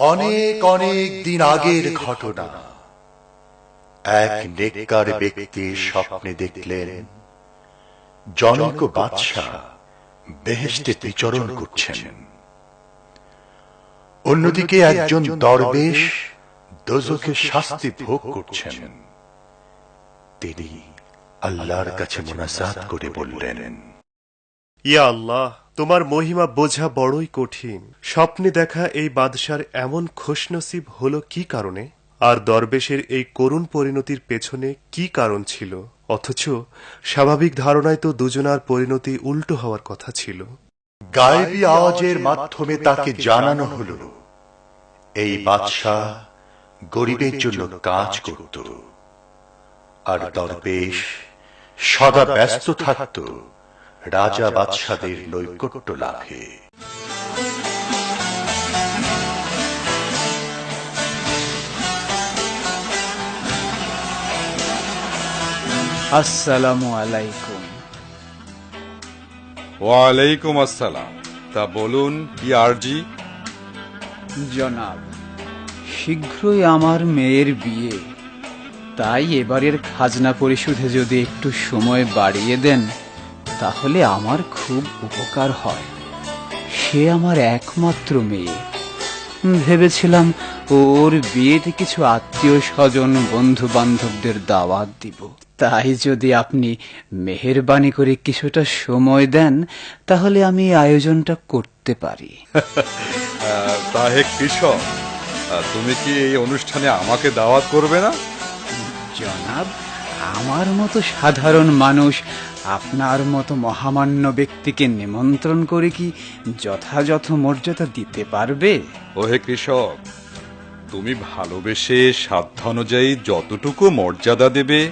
অনেক অনেক দিন আগের ঘটনা। এক নেককার ব্যক্তি স্বপ্নে দেখলেন, জনক বাদশাহ বেহেশতে বিচরণ করছেন। অন্যদিকে একজন দরবেশ দোজকে শাস্তি ভোগ করছেন। তিনি আল্লাহর কাছে মোনাজাত করে বললেন ইয়া আল্লাহ, তোমার মহিমা বোঝা বড়ই কঠিন। স্বপ্নে দেখা এই বাদশার এমন খুশনসিব হলো কি কারণে? আর দরবেশের এই করুণ পরিণতির পেছনে কি কারণ ছিল? অথচ স্বাভাবিক ধারণায় তো দুজনার পরিণতি উল্টো হওয়ার কথা ছিল। গায়েবী আওয়াজের মাধ্যমে তাকে জানানো হলো, এই বাদশাহ গরিবের জন্য কাজ করত, আর দরবেশ সদা ব্যস্ত থাকত। রাজা বাদশাদের নৈকট্য লাভে। আসসালামু আলাইকুম। ওয়ালাইকুম আসসালাম। তা বলুন কি আরজি? জনাব শীঘ্রই আমার মেয়ের বিয়ে। তাই এবারের খাজনা পরিশোধে যদি একটু সময় বাড়িয়ে দেন তাহলে আমার খুব উপকার হয়। সে আমার একমাত্র মেয়ে। ভেবেছিলাম ওর বিয়েতে কিছু আত্মীয় স্বজন বন্ধু বান্ধবদের দাওয়াত দিব। তাই যদি আপনি মেহেরবানি করে কিছুটা সময় দেন তাহলে আমি আয়োজনটা করতে পারি। কৃষক তুমি কি এই অনুষ্ঠানে আমাকে দাওয়াত করবে না? জনাব আমার মতো সাধারণ মানুষ আপনার মতো মহামান্য ব্যক্তিকে নিমন্ত্রণ করে কি যথাযথ মর্যাদা দিতে পারবে? ও হে কৃষক তুমি ভালোবেসে সাধ্যানুযায়ী যতটুকু মর্যাদা দেবে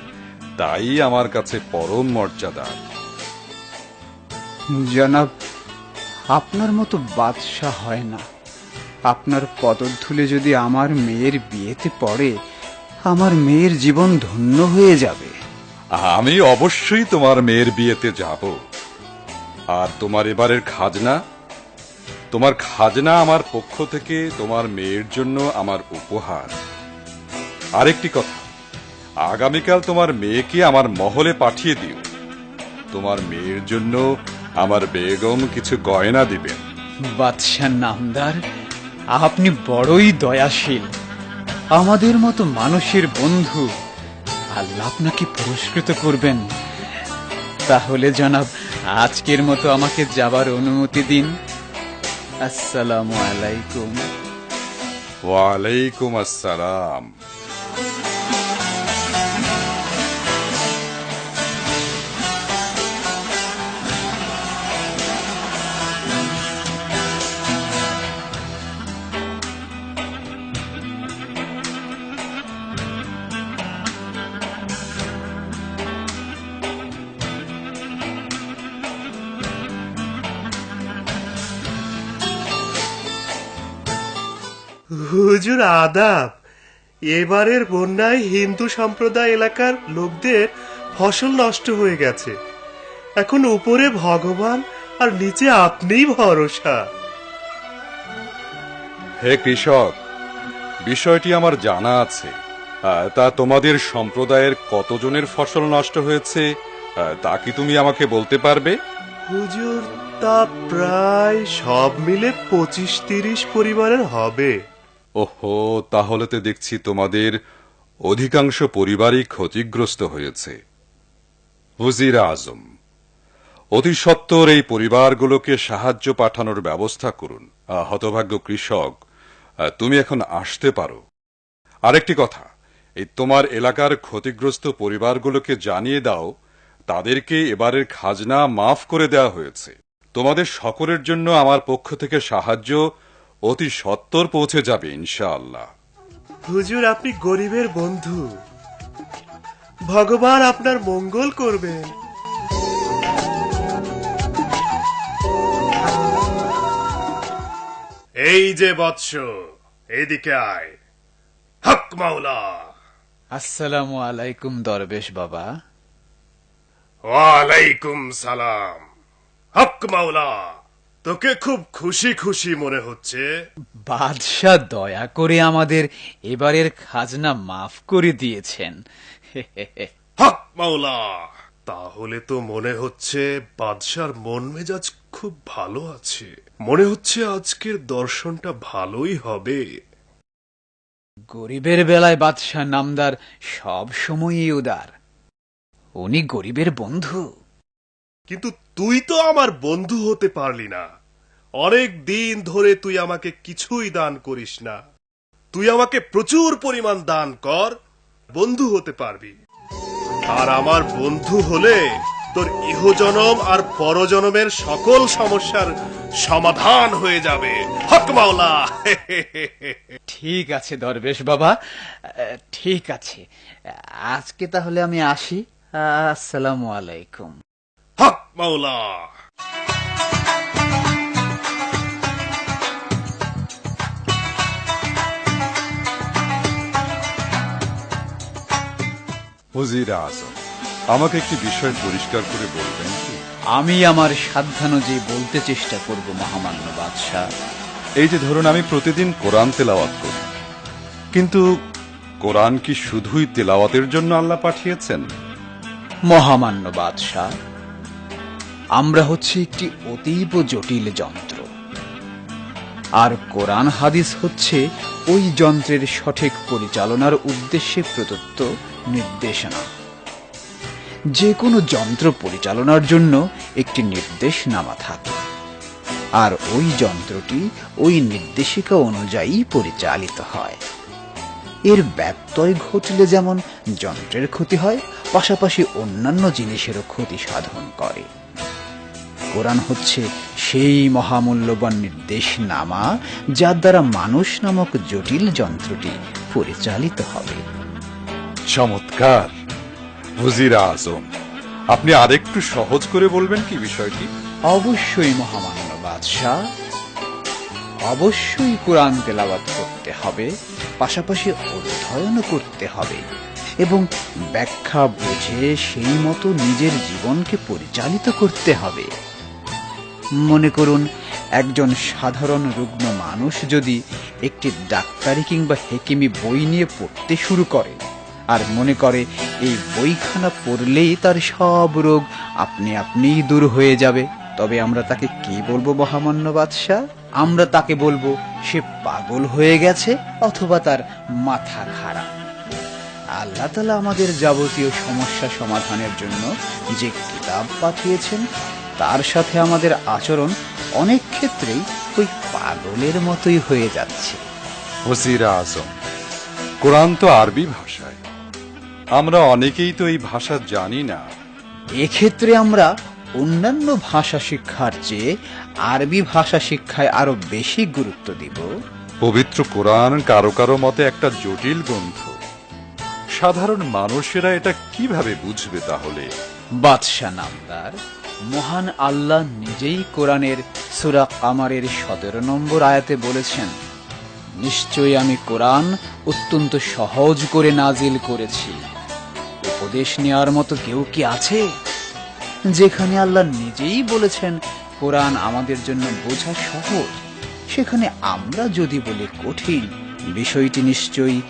তাই আমার কাছে পরম মর্যাদা। জনাব আপনার মতো বাদশাহ হয় না। আপনার পদধূলে যদি আমার মেয়ের বিয়েতে পড়ে আমার মেয়ের জীবন ধন্য হয়ে যাবে। আমি অবশ্যই তোমার মেয়ের বিয়েতে যাব। আর তোমার এবারের খাজনা? তোমার খাজনা আমার পক্ষ থেকে তোমার মেয়ের জন্য আমার উপহার। আরেকটি কথা, আগামীকাল তোমার মেয়েকে আমার মহলে পাঠিয়ে দিও। তোমার মেয়ের জন্য আমার বেগম কিছু গয়না দিবেন। বাদশাহ নামদার, আপনি বড়ই দয়াশীল। আমাদের মতো মানুষের বন্ধু আল্লাহ আপনাকে পুরস্কৃত করবেন। তাহলে জনাব, আজকের মতো আমাকে যাবার অনুমতি দিন। আসসালামু আলাইকুম। ওয়ালাইকুম আসসালাম। হুজুর আদাব। এবারের বন্যায় হিন্দু সম্প্রদায় এলাকার লোকদের ফসল নষ্ট হয়ে গেছে। এখন উপরে ভগবান আর নিচে আপনিই ভরসা। হে কৃষক বিষয়টি আমার জানা আছে। তা তোমাদের সম্প্রদায়ের কতজনের ফসল নষ্ট হয়েছে তা কি তুমি আমাকে বলতে পারবে? হুজুর তা প্রায় সব মিলে পঁচিশ তিরিশ পরিবারের হবে। ওহো, তাহলে তো দেখছি তোমাদের অধিকাংশ পরিবারই ক্ষতিগ্রস্ত হয়েছে। হুজির আজম, অতি সত্বর এই পরিবারগুলোকে সাহায্য পাঠানোর ব্যবস্থা করুন। হতভাগ্য কৃষক তুমি এখন আসতে পারো। আরেকটি কথা, এই তোমার এলাকার ক্ষতিগ্রস্ত পরিবারগুলোকে জানিয়ে দাও, তাদেরকে এবারের খাজনা মাফ করে দেওয়া হয়েছে। তোমাদের সকলের জন্য আমার পক্ষ থেকে সাহায্য অতি সত্বর পৌঁছে যাবে ইনশাআল্লাহ। হুজুর আপনি গরিবের বন্ধু। ভগবান আপনার মঙ্গল করবেন। এই যে বৎস এদিকে আয়। হক মাওলা। আসসালামু আলাইকুম দরবেশ বাবা। ওয়ালাইকুম সালাম। হক মাওলা। তোকে খুব খুশি খুশি মনে হচ্ছে। বাদশাহ দয়া করে আমাদের এবারের খাজনা মাফ করে দিয়েছেন। হক মাওলা! তাহলে তো মনে হচ্ছে বাদশার মন মেজাজ খুব ভালো আছে। মনে হচ্ছে আজকের দর্শনটা ভালোই হবে। গরিবের বেলায় বাদশাহ নামদার সব সময়ই উদার। উনি গরিবের বন্ধু। কিন্তু তুই তো আমার বন্ধু হতে পারলি না। অনেক দিন ধরে তুই আমাকে কিছুই দান করিস না। তুই আমাকে প্রচুর পরিমাণ দান কর, বন্ধু হতে পারবি। আর আমার বন্ধু হলে তোর ইহজনম আর পরজনমের সকল সমস্যার সমাধান হয়ে যাবে। হক মাওলা! ঠিক আছে দরবেশ বাবা, ঠিক আছে। আজকে তাহলে আমি আসি। আসসালামু আলাইকুম। হক মাওলা। হুজির আজম আমাকে একটি বিষয় পরিষ্কার করে বলবেন কি? আমি আমার সাধ্যানুযায়ী বলতে চেষ্টা করব মহামান্য বাদশাহ। এই যে ধরুন আমি প্রতিদিন কোরআন তেলাওয়াত করি। কিন্তু কোরআন কি শুধুই তেলাওয়াতের জন্য আল্লাহ পাঠিয়েছেন? মহামান্য বাদশাহ আমরা হচ্ছে একটি অতীব জটিল যন্ত্র। আর কোরআন হাদিস হচ্ছে ওই যন্ত্রের সঠিক পরিচালনার উদ্দেশ্যে প্রদত্ত নির্দেশনা। যে কোনো যন্ত্র পরিচালনার জন্য একটি নির্দেশনামা থাকে। আর ওই যন্ত্রটি ওই নির্দেশিকা অনুযায়ী পরিচালিত হয়। এর ব্যত্যয় ঘটলে যেমন যন্ত্রের ক্ষতি হয়, পাশাপাশি অন্যান্য জিনিসেরও ক্ষতি সাধন করে। কোরআন হচ্ছে সেই মহামূল্যবান নির্দেশনামা যার দ্বারা মানুষ নামক জটিল যন্ত্রটি পরিচালিত হবে। চমৎকার। হুজির আজম আপনি আরেকটু সহজ করে বলবেন কি বিষয়টি? অবশ্যই মহামান্য বাদশাহ। অবশ্যই কোরআন তেলাওয়াত করতে হবে পাশাপাশি অধ্যয়ন করতে হবে এবং ব্যাখ্যা বুঝে সেই মতো নিজের জীবনকে পরিচালিত করতে হবে। মনে করুন, একজন সাধারণ রুগ্ন মানুষ যদি একটি ডাক্তারি কিংবা হেকিমি বই নিয়ে পড়তে শুরু করে আর মনে করে এই বইখানা পড়লেই তার সব রোগ আপনি আপনিই দূর হয়ে যাবে, তবে আমরা তাকে কি বলব মহামান্য বাদশাহ? আমরা তাকে বলব, সে পাগল হয়ে গেছে অথবা তার মাথা খারাপ। আল্লাহ তালা আমাদের যাবতীয় সমস্যা সমাধানের জন্য যে কিতাব পাঠিয়েছেন তার সাথে আমাদের আচরণ অনেক ক্ষেত্রেই ওই পাগলের মতোই হয়ে যাচ্ছে। হুজির আজম কোরআন তো আরবি ভাষায়। আমরা অনেকেই তো এই ভাষা জানি না। এক্ষেত্রে আমরা অন্যান্য ভাষা শিক্ষার চেয়ে আরবি ভাষা শিক্ষায় আরও বেশি গুরুত্ব দিব। পবিত্র কোরআন কারও কারও মতে একটা জটিল গ্রন্থ। সাধারণ মানুষেরা এটা কীভাবে বুঝবে তাহলে? বাদশাহ নামদার মহান আল্লাহ নিজেই কোরআনের সুরা কামারের সতেরো নম্বর আয়াতে বলেছেন, নিশ্চয়ই আমি কোরআন অত্যন্ত সহজ করে নাজিল করেছি। উপদেশ নেওয়ার মতো কেউ কি আছে? যেখানে আল্লাহ নিজেই বলেছেন, কোরআন আমাদের জন্য বোঝা সহজ। সেখানে আমরা যদি বলি কঠিন, বিষয়টি নিশ্চয়ই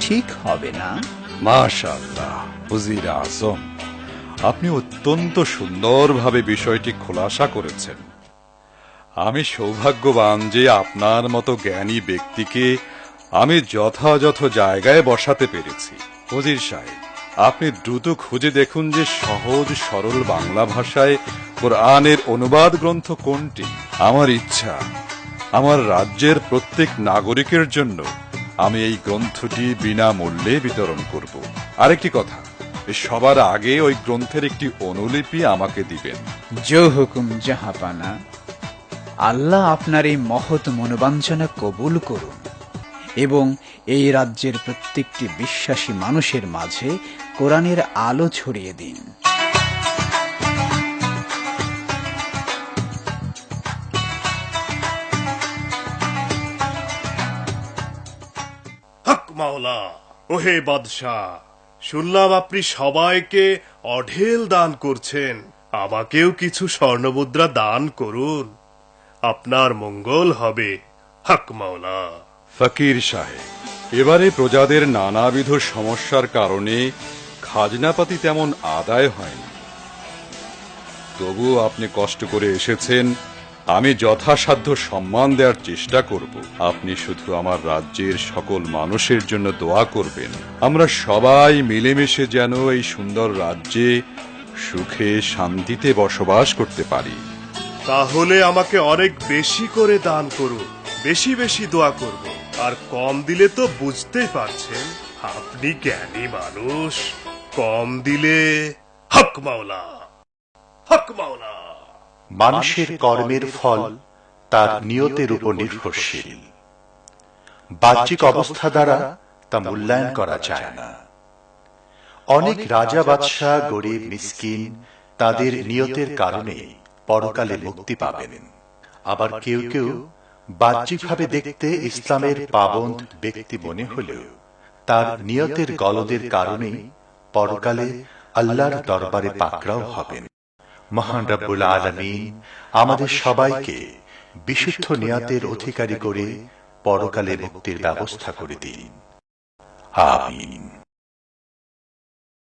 ঠিক হবে না? মাশাআল্লাহ আজম। আপনি অত্যন্ত সুন্দরভাবে বিষয়টি খোলাসা করেছেন। আমি সৌভাগ্যবান যে আপনার মতো জ্ঞানী ব্যক্তিকে আমি যথাযথ জায়গায় বসাতে পেরেছি। হুজির সাহেব, আপনি দ্রুত খুঁজে দেখুন যে সহজ, সরল বাংলা ভাষায় কোরআনের অনুবাদ গ্রন্থ কোনটি। আমার ইচ্ছা, আমার রাজ্যের প্রত্যেক নাগরিকের জন্য আমি এই গ্রন্থটি বিনামূল্যে বিতরণ করব। আরেকটি কথা সবার আগে ওই গ্রন্থের একটি অনুলিপি আমাকে দিবেন। জো হুকুম জাহাপানা আল্লাহ আপনার এই মহৎ মনোবাঞ্ছনা কবুল করুন এবং এই রাজ্যের প্রত্যেকটি বিশ্বাসী মানুষের মাঝে কোরআনের আলো ছড়িয়ে দিন। হক মাওলা ওহে বাদশাহ। শুনলাম আপনি সবাইকে অঢেল দান করছেন। আমাকেও কিছু স্বর্ণমুদ্রা দান করুন। আপনার মঙ্গল হবে। হক মাওলা। ফকির সাহেব, এবারে প্রজাদের নানাবিধ সমস্যার কারণে খাজনাপাতি তেমন আদায় হয়নি। তবুও আপনি কষ্ট করে এসেছেন আমি যথাসাধ্য সম্মান দেওয়ার চেষ্টা করব। আপনি শুধু আমার রাজ্যের সকল মানুষের জন্য দোয়া করবেন। আমরা সবাই মিলেমিশে যেন এই সুন্দর রাজ্যে সুখে শান্তিতে বসবাস করতে পারি। তাহলে আমাকে অনেক বেশি করে দান করুন, বেশি বেশি দোয়া করব। আর কম দিলে তো বুঝতেই পারছেন, আপনি জ্ঞানী মানুষ, কম দিলে হক মাওলা হক মাওলা। মানুষের কর্মের ফল তার নিয়তের উপর নির্ভরশীল। বাহ্যিক অবস্থা দ্বারা তা মূল্যায়ন করা যায় না। অনেক রাজা বাদশাহ গরিব মিসকিন তাদের নিয়তের কারণে পরকালে মুক্তি পাবেন। আবার কেউ কেউ বাহ্যিকভাবে দেখতে ইসলামের পাবন্দ ব্যক্তি মনে হলেও তার নিয়তের গলদের কারণেই পরকালে আল্লাহর দরবারে পাকড়াও হবেন। মহান রব্বুল আলমিন আমাদের সবাইকে বিশুদ্ধ নিয়াতের অধিকারী করে পরকালে মুক্তির ব্যবস্থা করে দিন। আমিন।